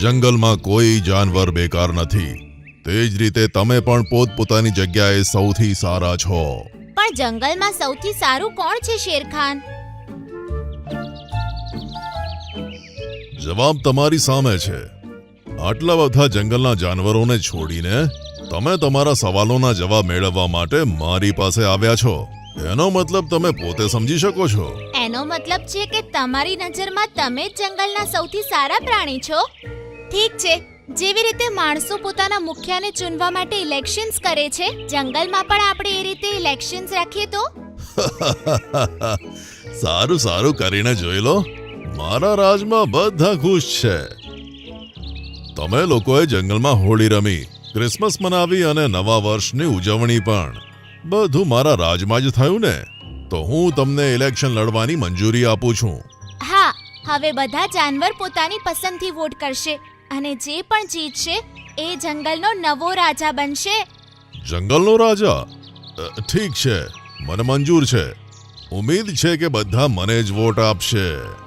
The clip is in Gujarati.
જંગલમાં કોઈ જાનવર બેકાર નથી. તે જ રીતે તમે પણ પોતપોતાની જગ્યાએ સૌથી સારા છો. પણ જંગલમાં સૌથી સારું કોણ છે શેરખાન? જવાબ તમારી સામે છે. આટલા બધા જંગલના જાનવરોને છોડીને તમે તમારા સવાલોના જવાબ મેળવવા માટે મારી પાસે આવ્યા છો. એનો મતલબ તમે પોતે સમજી શકો છો. એનો મતલબ છે કે તમારી નજરમાં તમે જ જંગલના સૌથી સારા પ્રાણી છો? ઠીક છે. જેવી રીતે માણસો પોતાના મુખ્યને ચૂનવા માટે ઇલેક્શન્સ કરે છે જંગલમાં પણ આપણે એ રીતે ઇલેક્શન્સ રાખીએ તો? સારું સારું કરીને જોઈ લો. મારા રાજમાં બધા ખુશ છે. તમે લોકોએ જંગલમાં હોળી રમી ક્રિસમસ મનાવી અને નવા વર્ષની ઉજવણી પણ. બધું મારા રાજમાં જ થયું ને. તો હું તમને ઇલેક્શન લડવાની મંજૂરી આપું છું. હા હવે બધા જાનવર પોતાની પસંદથી વોટ કરશે. અને જે પણ જીતશે એ જંગલનો નવો રાજા બનશે. જંગલનો રાજા? ઠીક છે. મને મંજૂર છે. ઉમેદ છે કે બધા મને જ વોટ આપશે.